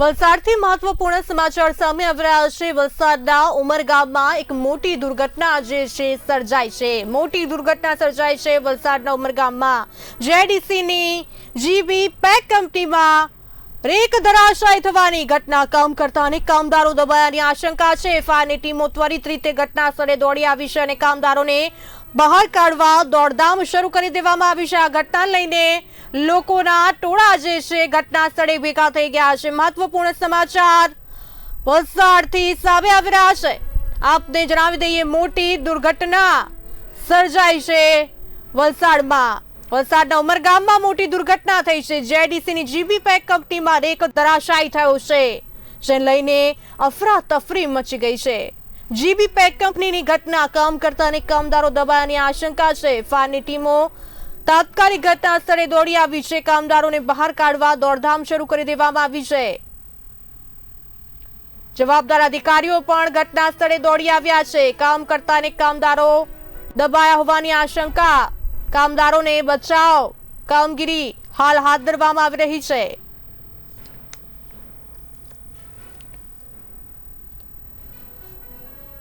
વલસાડથી મહત્વપૂર્ણ સમાચાર સામે આવી રહ્યા છે. વલસાડના ઉમરગામમાં એક મોટી દુર્ઘટના જે છે, સર્જાઈ છે. મોટી દુર્ઘટના સર્જાઈ છે વલસાડના ઉમરગામમાં. જેડીસીની જીબી પેક કંપનીમાં રેક ધરાશાય થવાની ઘટના. કામ કરતા અનેક કામદારો દબાયાની આશંકા છે. ફાયરની ટીમો ત્વરિત રીતે ઘટના સ્થળે દોડી આવી છે અને કામદારોને બહાર કાઢવા દોડધામ શરૂ કરી દેવામાં આવી છે આ ઘટના લઈને લોકોના ટોળા જે છે, ઘટના સ્થળે ભેગા થઈ ગયા છે. મહત્વપૂર્ણ સમાચાર વલસાડથી સામે આવી રહ્યા છે. આપને જણાવી દઈએ, મોટી દુર્ઘટના સર્જાઈ છે વલસાડમાં. વલસાડના ઉમરગામમાં મોટી દુર્ઘટના થઈ છે. જેડીસીની જીબી પેક કંપનીમાં એક ધરાશાયી થયો છે, જેને લઈને અફરાતફરી મચી ગઈ છે. જીબી પેક કંપનીની ઘટના. કામ કરતા અને કામદારો દબાયાની આશંકા છે. ફાયરની ટીમો તાત્કાલિક ઘટના સ્થળે દોડી આવી છે. કામદારોને બહાર કાઢવા દોડધામ શરૂ કરી દેવામાં આવી છે. જવાબદાર અધિકારીઓ પણ ઘટના સ્થળે દોડી આવ્યા છે. કામ કરતા અને કામદારો દબાયા હોવાની આશંકા. કામદારોને બચાવ કામગીરી હાલ હાથ ધરવામાં આવી રહી છે.